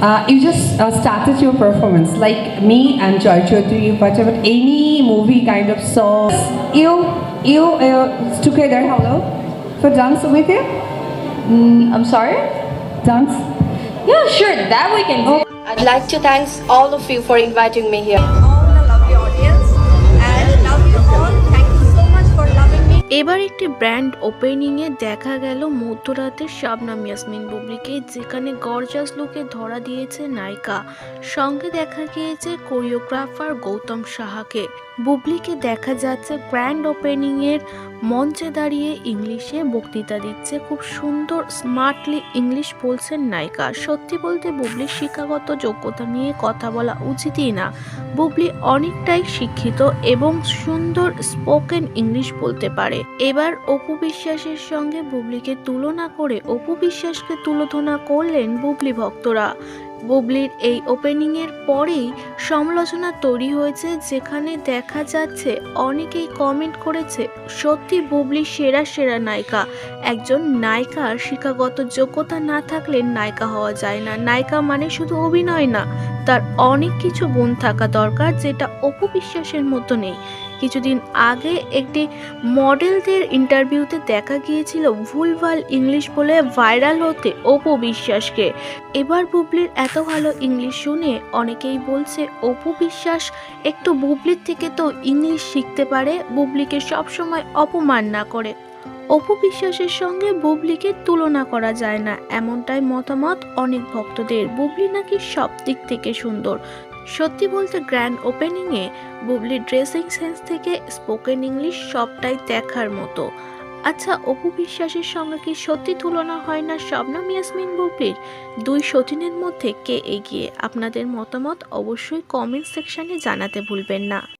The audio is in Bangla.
Uh, you just uh, started your performance, like me and Joy Chaudhary, whatever, any movie kind of song. You, you uh, together, hello, for dance with you? I'm sorry? Dance? Yeah, sure, that we can do. I'd like to thank all of you for inviting me here. এবার একটি ব্র্যান্ড ওপেনিংয়ে দেখা গেল মধ্যরাতে শাবনাম ইয়াসমিন বুবলিকে, যেখানে গর্জাস লুকে ধরা দিয়েছে নায়িকা। সঙ্গে দেখা গিয়েছে কোরিওগ্রাফার গৌতম সাহাকে। বুবলিকে দেখা যাচ্ছে গ্র্যান্ড ওপেনিংয়ের মঞ্চে দাঁড়িয়ে ইংলিশে বক্তৃতা দিচ্ছে। খুব সুন্দর, স্মার্টলি ইংলিশ বলছেন নায়িকা। সত্যি বলতে বুবলির শিক্ষাগত যোগ্যতা নিয়ে কথা বলা উচিতই না। বুবলি অনেকটাই শিক্ষিত এবং সুন্দর স্পোকেন ইংলিশ বলতে পারে। এবার অপু বিশ্বাসের সঙ্গে বুবলিকে তুলনা করে অপু বিশ্বাসকে তুলোধনা করলেন বুবলি ভক্তরা। বুবলির এই ওপেনিংয়ের পরেই সমালোচনা তৈরি হয়েছে, যেখানে দেখা যাচ্ছে অনেকেই কমেন্ট করেছে, সত্যি বুবলি সেরা সেরা নায়িকা। একজন নায়িকার শিক্ষাগত যোগ্যতা না থাকলে নায়িকা হওয়া যায় না। নায়িকা মানে শুধু অভিনয় না, তার অনেক কিছু গুণ থাকা দরকার যেটা অপু বিশ্বাসের মতো নেই। কিছুদিন আগে একটি মডেলদের ইন্টারভিউতে দেখা গিয়েছিল ভুলভাল ইংলিশ বলে ভাইরাল হতে অপু বিশ্বাসকে। এবার বুবলির এত ভালো ইংলিশ শুনে অনেকেই বলছে, অপু বিশ্বাস একটু বুবলির থেকে তো ইংলিশ শিখতে পারে, বুবলিকে সবসময় অপমান না করে। অপু বিশ্বাসের সঙ্গে বুবলিকে তুলনা করা যায় না। এমনটাই মতামত অনেক ভক্তদের। বুবলি নাকি সব দিক থেকে সুন্দর। সত্যি বলতে গ্র্যান্ড ওপেনিংয়ে বুবলির ড্রেসিং সেন্স থেকে স্পোকেন ইংলিশ সবটাই দেখার মতো। আচ্ছা অপু বিশ্বাসের সঙ্গে কি সত্যি তুলনা হয় না শবনম ইয়াসমিন বুবলির? দুই সতীনের মধ্যে কে এগিয়ে? আপনাদের মতামত অবশ্যই কমেন্ট সেকশানে জানাতে ভুলবেন না।